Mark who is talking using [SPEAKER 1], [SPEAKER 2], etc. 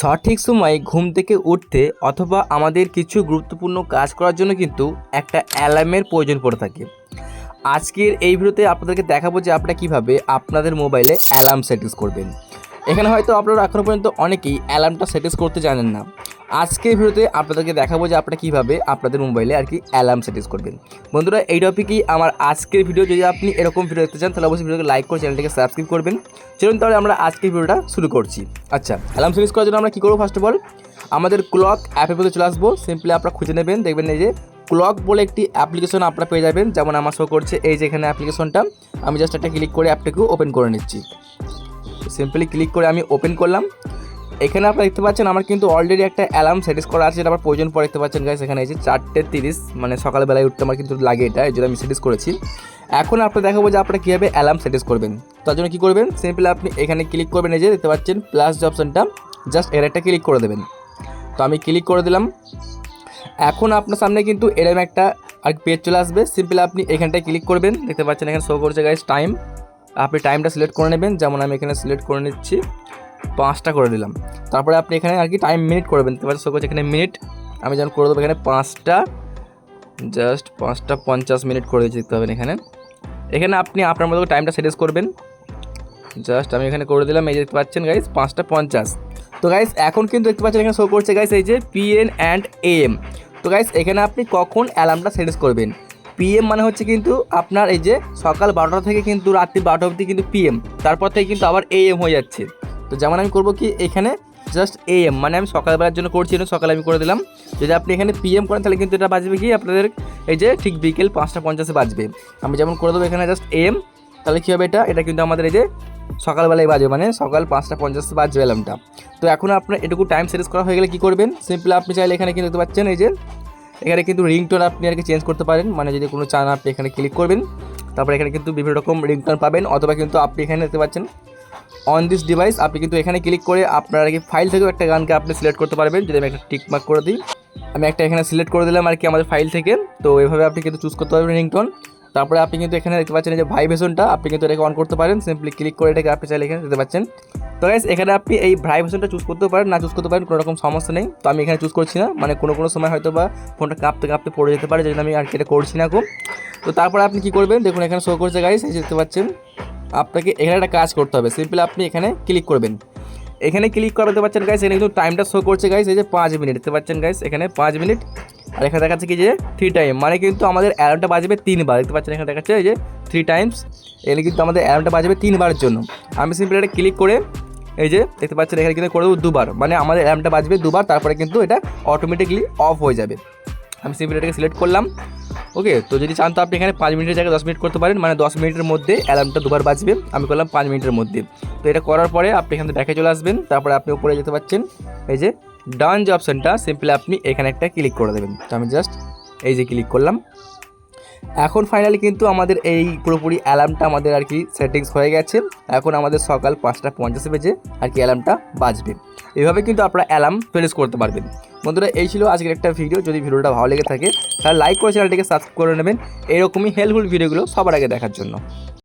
[SPEAKER 1] সঠিক সময়ে ঘুম থেকে উঠতে অথবা আমাদের কিছু গুরুত্বপূর্ণ কাজ করার জন্য কিন্তু একটা অ্যালার্মের প্রয়োজন পড়ে থাকে। আজকের এই ভিডিওতে আপনাদেরকে দেখাবো যে আপনারা কীভাবে আপনাদের মোবাইলে অ্যালার্ম সেটিংস করবেন। এখানে হয়তো আপনারা এখনও পর্যন্ত অনেকেই অ্যালার্মটা সেটিংস করতে জানেন না। আজকের ভিডিওতে আপনাদেরকে দেখাবো যে আপনারা কীভাবে আপনাদের মোবাইলে আর কি অ্যালার্ম সেটিংস করবেন। বন্ধুরা, এই টপিকই আমার আজকের ভিডিও যদি আপনি এরকম ভিডিও দেখতে চান, তাহলে অবশ্যই ভিডিওকে লাইক করে চ্যানেলটিকে সাবস্ক্রাইব করবেন। চলুন তাহলে আমরা আজকের ভিডিওটা শুরু করছি। আচ্ছা অ্যালার্ম সেটিংস করার জন্য আমরা কী করব ফার্স্ট অফ অল আমাদের ক্লক অ্যাপের মধ্যে চলে আসব। সিম্পলি আপনারা খুঁজে নেবেন, দেখবেন এই যে ক্লক বলে একটি অ্যাপ্লিকেশন আপনারা পেয়ে যাবেন। যেমন আমার শো করছে এই যে এখানে অ্যাপ্লিকেশনটা আমি জাস্ট একটা ক্লিক করে অ্যাপটাকে ওপেন করে নিচ্ছি। সিম্পলি ক্লিক করে আমি ওপেন করলাম। এখানে আপনারা দেখতে পাচ্ছেন আমার কিন্তু অলরেডি একটা অ্যালার্ম সেটিস করা আছে, যেটা আমার প্রয়োজন পরে দেখতে পাচ্ছেন গাইস এখানে যে চারটে তিরিশ মানে সকালবেলায় উঠতে আমার কিন্তু লাগে এটা, এই জন্য আমি সেটিস করেছি। এখন আপনার দেখাবো যে আপনারা কীভাবে অ্যালার্ম সেটিস করবেন। তার জন্য কী করবেন? সিম্পলি আপনি এখানে ক্লিক করবেন, এই যে দেখতে পাচ্ছেন প্লাস যে অপশনটা জাস্ট এর একটা ক্লিক করে দেবেন। তো আমি ক্লিক করে দিলাম। এখন আপনার সামনে কিন্তু এরম একটা, আর পেজ চলে আসবে। সিম্পলি আপনি এখানটায় ক্লিক করবেন, দেখতে পাচ্ছেন এখানে শো করছে গাইস টাইম আপনি টাইমটা সিলেক্ট করে নেবেন, যেমন আমি এখানে সিলেক্ট করে নিচ্ছি। পাঁচটা করে দিলাম। তারপরে আপনি এখানে আর কি টাইম মিনিট করবেন দেখতে পাচ্ছেন করছে এখানে মিনিট আমি যেমন করে দেবো এখানে পাঁচটা জাস্ট পাঁচটা পঞ্চাশ মিনিট করে দিচ্ছি দেখতে এখানে। এখানে আপনি আপনার মতো টাইমটা সেটেস করবেন। জাস্ট আমি এখানে করে দিলাম, এই দেখতে পাচ্ছেন গাইস পাঁচটা পঞ্চাশ। তো গাইস এখন কিন্তু দেখতে পাচ্ছেন এখানে শো করছে গাইস এই যে পিএন অ্যান্ড এএম তো গাইজ এখানে আপনি কখন অ্যালার্মটা সেটেস করবেন? পিএম মানে হচ্ছে কিন্তু আপনার এই যে সকাল বারোটা থেকে কিন্তু রাত্রি বারোটা অবধি কিন্তু পিএম তারপর থেকে কিন্তু আবার এএম হয়ে যাচ্ছে। তো যেমন আমি করব কি, এখানে জাস্ট এএম মানে আমি সকালবেলার জন্য করছি না সকালে আমি করে দিলাম। যদি আপনি এখানে পিএম করেন, তাহলে কিন্তু এটা বাজবে কি, আপনাদের এই যে ঠিক বিকেল পাঁচটা পঞ্চাশে বাজবে। আমি যেমন করে দেবো এখানে জাস্ট এ এম তাহলে কী হবে এটা? এটা কিন্তু আমাদের এই যে সকালবেলায় বাজবে মানে সকাল পাঁচটা পঞ্চাশে বাজবে অ্যালার্মটা তো এখন আপনার এটুকু টাইম সেট করা হয়ে গেলে কী করবেন? সিম্পলি আপনি চাইলে এখানে কিন্তু দেখতে পাচ্ছেন, এই যে এখানে কিন্তু রিংটোন আপনি আর কি চেঞ্জ করতে পারেন। মানে যদি কোনো চান আপনি এখানে ক্লিক করবেন, তারপরে এখানে কিন্তু বিভিন্ন রকম রিংটোন পাবেন, অথবা কিন্তু আপনি এখানে দেখতে পাচ্ছেন অন দিস ডিভাইস আপনি কিন্তু এখানে ক্লিক করে আপনার আর কি ফাইল থেকেও একটা গানকে আপনি সিলেক্ট করতে পারবেন। যদি আমি একটা টিক মার্ক করে দিই, আমি একটা এখানে সিলেক্ট করে দিলাম আর কি আমাদের ফাইল থেকে। তো এভাবে আপনি কিন্তু চুজ করতে পারবেন রিংটোন তারপরে আপনি কিন্তু এখানে দেখতে পাচ্ছেন যে ভাইব্রেশনটা আপনি কিন্তু এটাকে অন করতে পারেন। সিম্পলি ক্লিক করে এটাকে আপনি চাইলে এখানে দিতে পাচ্ছেন। তো গাইস এখানে আপনি এই ভাইব্রেশনটা চুজ করতে পারেন, না চুজ করতে পারেন, কোনো রকম সমস্যা নেই। তো আমি এখানে চুজ করছি না। মানে কোনো কোনো সময় হয়তো বা ফোনটা কাঁপতে কাঁপতে পড়ে যেতে পারে যেটা আমি আর কি এটা করছি না খুব। তো তারপরে আপনি কী করবেন? দেখুন, এখানে শো করছে গাইস এই দেখতে পাচ্ছেন। আপনাকে এখানে একটা কাজ করতে হবে। সিম্পলি আপনি এখানে ক্লিক করবেন। এখানে ক্লিক করা করাতে পারছেন গাইস এখানে কিন্তু টাইমটা শো করছে গাইস এই যে পাঁচ মিনিট দেখতে পাচ্ছেন গাইস এখানে পাঁচ মিনিট আর এখানে দেখাচ্ছে কি যে থ্রি টাইম মানে কিন্তু আমাদের অ্যালার্মটা বাজবে তিনবার। দেখতে পাচ্ছেন এখানে দেখাচ্ছে এই যে থ্রি টাইমস এখানে কিন্তু আমাদের অ্যালার্মটা বাজবে তিনবারের জন্য। আমি সিম্পলি এটা ক্লিক করে এই যে দেখতে পাচ্ছেন এখানে কিন্তু করে দেবো দুবার। মানে আমাদের অ্যালার্মটা বাজবে দুবার, তারপরে কিন্তু এটা অটোমেটিকলি অফ হয়ে যাবে। আমি সিম্পলি এটাকে সিলেক্ট করলাম। ওকে তো যদি চান তো আপনি এখানে পাঁচ মিনিটের জায়গায় দশ মিনিট করতে পারেন। মানে দশ মিনিটের মধ্যে অ্যালার্মটা দুবার বাজবে। আমি করলাম পাঁচ মিনিটের মধ্যে। তো এটা করার পরে আপনি এখানে ব্যাকে চলে আসবেন। তারপরে আপনি উপরে যেতে পারছেন এই যে ডান যে অপশানটা সিম্পলি আপনি এখানে একটা ক্লিক করে দেবেন। তো আমি জাস্ট এই যে ক্লিক করলাম। এখন ফাইনালি কিন্তু আমাদের এই পুরোপুরি অ্যালার্মটা আমাদের আর কি সেটিংস হয়ে গেছে। এখন আমাদের সকাল পাঁচটা পঞ্চাশে বেজে আর কি অ্যালার্মটা বাজবে। এভাবে কিন্তু আপনারা অ্যালার্ম ফেরেস করতে পারবেন। বন্ধুরা, এই ছিল আজকের একটা ভিডিও যদি ভিডিওটা ভালো লেগে থাকে, তাহলে লাইক করে চ্যানেলটিকে সাবস্ক্রাইব করে নেবেন। এরকমই হেল্পফুল ভিডিওগুলো সবার আগে দেখার জন্য।